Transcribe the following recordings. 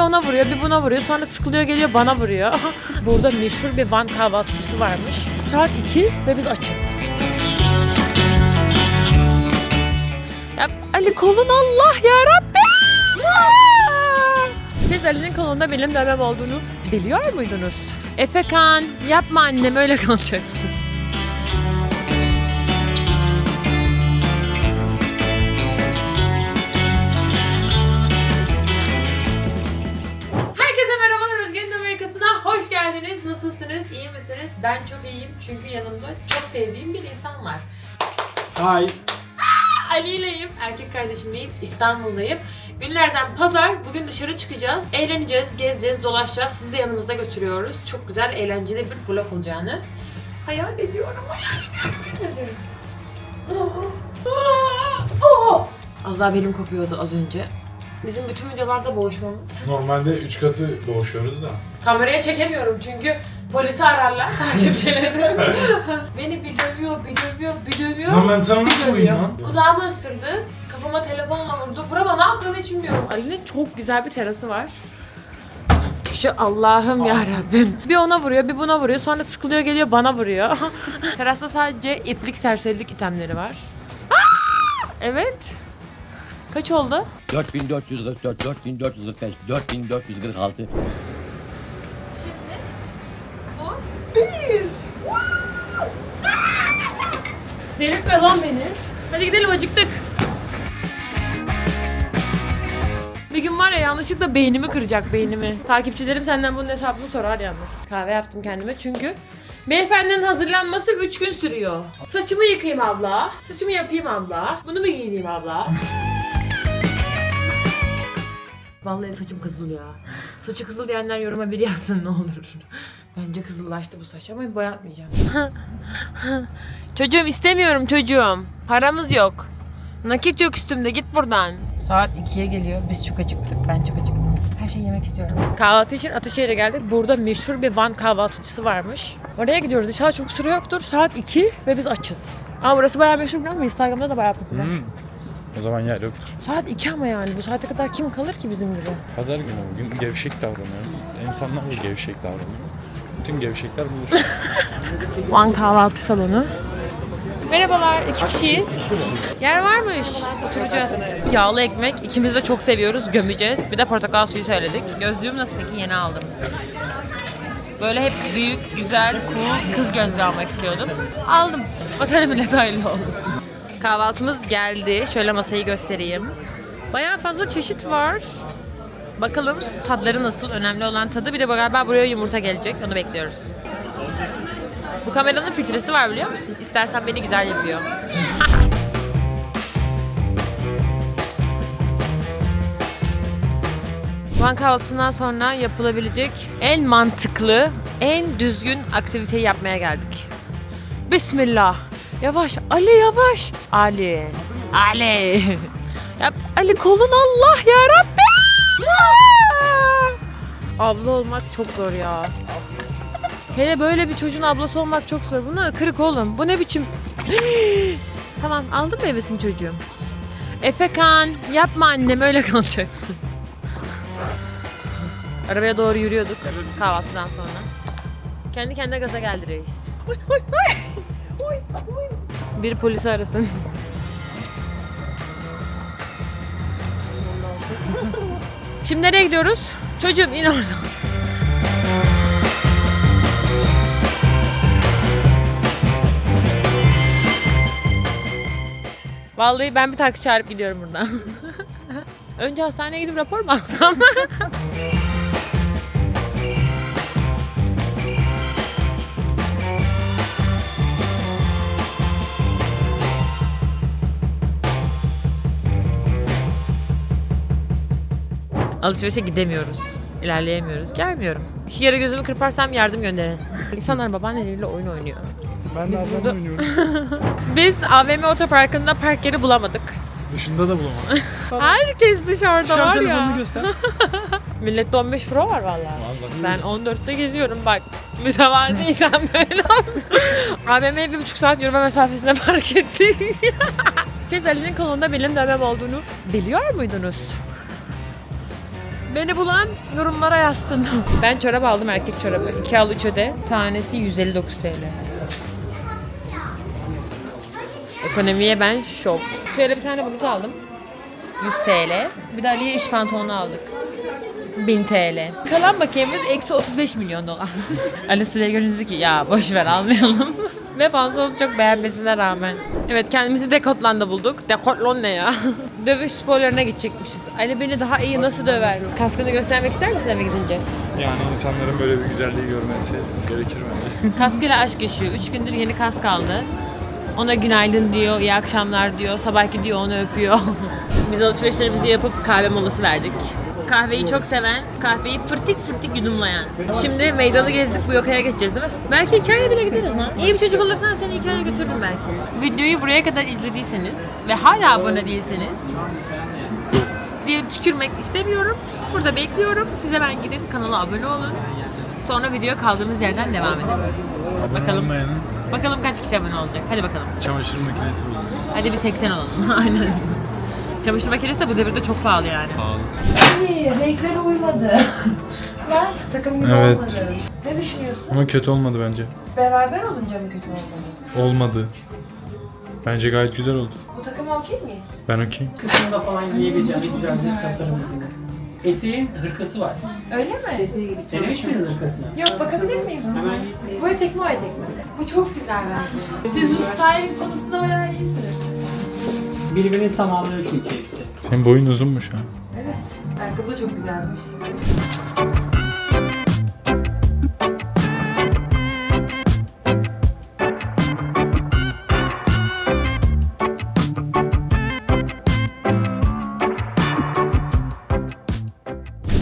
ona vuruyor, bir buna vuruyor. Sonra sıkılıyor geliyor bana vuruyor. Burada meşhur bir Van kahvaltıcısı varmış. Saat 2 ve biz açız. Ya Ali kolun Allah ya Rabbi. Siz Ali'nin kolunda benim dövmem olduğunu biliyor muydunuz? Efekan yapma annem öyle kalacaksın. Ben çok iyiyim çünkü yanımda çok sevdiğim bir insan var. Hay. Ali ileyim, erkek kardeşimleyim, İstanbul'dayım. Günlerden pazar, bugün dışarı çıkacağız. Eğleneceğiz, gezeceğiz, dolaşacağız. Sizi de yanımızda götürüyoruz. Çok güzel, eğlenceli bir vlog olacağını hayal ediyorum. Hayal ediyorum. Az daha belim kopuyordu az önce. Bizim bütün videolarda boğuşmamız. Normalde 3 katı boğuşuyoruz da. Kameraya çekemiyorum çünkü polisi ararlar takipçileri. Beni bir dövüyor, bir dövüyor, bir dövüyor. Lan ben sana bir nasıl dövüyor. vurayım lan? Kulağımı ısırdı. Kafama telefonla vurdu. Burama ne yaptığını hiç bilmiyorum. Ali'nin çok güzel bir terası var. Şu Allah'ım ya Rabbim. Bir ona vuruyor, bir buna vuruyor. Sonra sıkılıyor geliyor bana vuruyor. Terasta sadece itlik, serserilik itemleri var. Aa! Evet. Kaç oldu? 4444, 4445, 4446. Bir. Delirtme lan beni. Hadi gidelim acıktık. Bir gün var ya yanlışlıkla beynimi kıracak beynimi. Takipçilerim senden bunun hesabını sorar yalnız. Kahve yaptım kendime çünkü Beyefendinin hazırlanması 3 gün sürüyor. Saçımı yıkayayım abla. Saçımı yapayım abla. Bunu mu giyineyim abla? Vallahi saçım kızıl ya. Saçı kızıl diyenler yoruma bir yazsın ne olur. Bence kızıllaştı bu saç ama boyatmayacağım. çocuğum istemiyorum çocuğum. Paramız yok. Nakit yok üstümde git buradan. Saat 2'ye geliyor. Biz çok acıktık. Ben çok acıktım. Her şeyi yemek istiyorum. Kahvaltı için Ataşehir'e geldik. Burada meşhur bir Van kahvaltıcısı varmış. Oraya gidiyoruz. İnşallah çok sıra yoktur. Saat 2 ve biz açız. Ama burası bayağı meşhur biliyor musun? Instagram'da da bayağı popüler. O zaman yer yoktur. Saat 2 ama yani. Bu saate kadar kim kalır ki bizim gibi? Pazar günü bugün gevşek davranıyoruz. İnsanlar da gevşek davranıyor. Bütün gevşekler buluşuyor. Van kahvaltı salonu. Merhabalar, iki kişiyiz. Yer varmış. Oturacağız. Yağlı ekmek. ikimiz de çok seviyoruz. Gömeceğiz. Bir de portakal suyu söyledik. Gözlüğüm nasıl peki? Yeni aldım. Böyle hep büyük, güzel, cool kız gözlüğü almak istiyordum. Aldım. Vatana millet hayırlı olsun. Kahvaltımız geldi. Şöyle masayı göstereyim. Bayağı fazla çeşit var. Bakalım tadları nasıl? Önemli olan tadı. Bir de galiba buraya yumurta gelecek. Onu bekliyoruz. Bu kameranın filtresi var biliyor musun? İstersen beni güzel yapıyor. Van kahvaltısından sonra yapılabilecek en mantıklı, en düzgün aktiviteyi yapmaya geldik. Bismillah. Yavaş. Ali yavaş. Ali. Ali. ya, Ali kolun Allah ya Rabbi. Abla olmak çok zor ya. Hele böyle bir çocuğun ablası olmak çok zor. Bunlar kırık oğlum. Bu ne biçim? tamam aldım meyvesini çocuğum. Efekan yapma annem öyle kalacaksın. Arabaya doğru yürüyorduk kahvaltıdan sonra. Kendi kendine gaza geldi reis. Bir polis arasın. Şimdi nereye gidiyoruz? Çocuğum in oradan. Vallahi ben bir taksi çağırıp gidiyorum buradan. Önce hastaneye gidip rapor mu alsam? Alışverişe gidemiyoruz. İlerleyemiyoruz. Gelmiyorum. Kere gözümü kırparsam yardım gönderin. İnsanlar babaanneleriyle oyun oynuyor. Ben de ablamla burada- oynuyorum. Biz AVM otoparkında park yeri bulamadık. Dışında da bulamadım. Herkes dışarıda var Çıkar ya. telefonunu göster. Millette 15 pro var vallahi. Vallahi Ben 14'te geziyorum bak. Mütevazıysan böyle. AVM'ye bir buçuk saat yürüme mesafesinde park ettik. Siz Ali'nin kolunda benim dövmem olduğunu biliyor muydunuz? Beni bulan yorumlara yazsın. ben çorap aldım erkek çorabı. 2 al 3 öde. Tanesi 159 TL. Ekonomiye ben şok. Şöyle bir tane bluz aldım. 100 TL. Bir de Ali'ye iş pantolonu aldık. 1000 TL. Kalan bakiyemiz eksi 35 milyon dolar. Ali sıraya görünce dedi ki ya boş ver almayalım. Ve pantolonu çok beğenmesine rağmen. Evet kendimizi Decathlon'da bulduk. Decathlon ne ya? Dövüş sporlarına gidecekmişiz. Ali beni daha iyi nasıl döver? Kaskını göstermek ister misin eve gidince? Yani insanların böyle bir güzelliği görmesi gerekir bence. Kaskıyla aşk yaşıyor. Üç gündür yeni kask aldı. Ona günaydın diyor, iyi akşamlar diyor, sabah gidiyor onu öpüyor. Biz alışverişlerimizi yapıp kahve molası verdik. Kahveyi çok seven, kahveyi fırtık fırtık yudumlayan. Şimdi meydanı gezdik, bu yokaya geçeceğiz değil mi? Belki hikayeye bile gideriz lan. İyi bir çocuk olursan seni hikayeye götürürüm belki. Videoyu buraya kadar izlediyseniz ve hala abone değilseniz diye tükürmek istemiyorum. Burada bekliyorum. Size ben gidin kanala abone olun. Sonra videoya kaldığımız yerden devam edelim. Bakalım. Bakalım kaç kişi abone olacak. Hadi bakalım. Çamaşır makinesi bulmuş. Hadi bir 80 olalım. Aynen. Çamaşır makinesi de bu devirde çok pahalı yani. Pahalı. renkleri uymadı. Ben takım gibi Evet. olmadı. Ne düşünüyorsun? Ama kötü olmadı bence. Beraber olunca mı kötü olmadı? Olmadı. Bence gayet güzel oldu. Bu takıma okey miyiz? Ben okey. kısmında falan giyebileceğiniz güzel bir tasarım. Eteğin hırkası var. Öyle mi? Denemiş miydiniz hırkasını? Yok bakabilir miyim? Hemen Bu etek mi o etek mi? Bu çok güzel bence. Siz bu styling konusunda bayağı iyisiniz. birbirini tamamlıyor çünkü hepsi. Senin boyun uzunmuş ha. Evet. Ayakkabı da çok güzelmiş.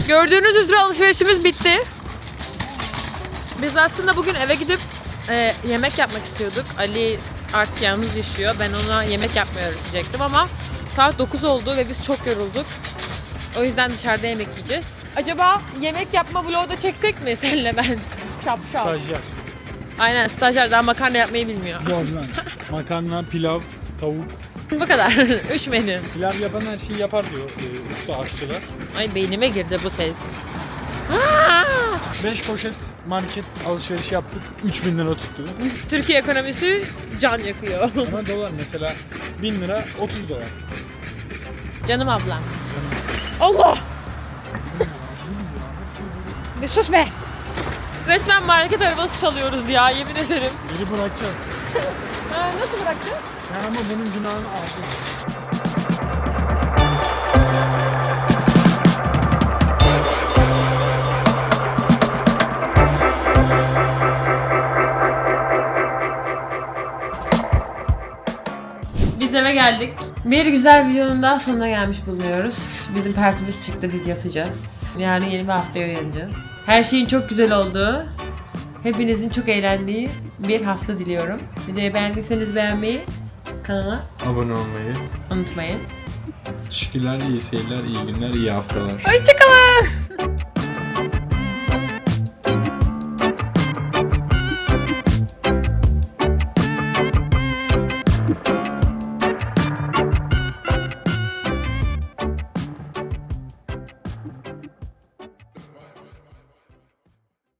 Gördüğünüz üzere alışverişimiz bitti. Biz aslında bugün eve gidip e, yemek yapmak istiyorduk. Ali artık yalnız yaşıyor. Ben ona yemek yapmıyor diyecektim ama saat 9 oldu ve biz çok yorulduk. O yüzden dışarıda yemek yiyeceğiz. Acaba yemek yapma vlogu da çeksek mi senle ben? Şap şap. Stajyer. Aynen stajyer daha makarna yapmayı bilmiyor. Makarna, pilav, tavuk. Bu kadar. Üç menü. Pilav yapan her şeyi yapar diyor e, usta aşçılar. Ay beynime girdi bu ses. 5 poşet market alışveriş yaptık. 3000 lira tuttu. Türkiye ekonomisi can yakıyor. Ama dolar mesela 1000 lira 30 dolar. Canım ablam. Allah! Bir sus be! Resmen market arabası çalıyoruz ya yemin ederim. Geri bırakacağız. Ha, nasıl bıraktın? Ben ama bunun günahını aldım. Geldik. Bir güzel videonun daha sonuna gelmiş bulunuyoruz. Bizim partimiz çıktı, biz yatacağız. Yani yeni bir haftaya uyanacağız. Her şeyin çok güzel olduğu, hepinizin çok eğlendiği bir hafta diliyorum. Videoyu beğendiyseniz beğenmeyi, kanala Abone olmayı. unutmayın. Teşekkürler, iyi seyirler, iyi günler, iyi haftalar. Hoşçakalın.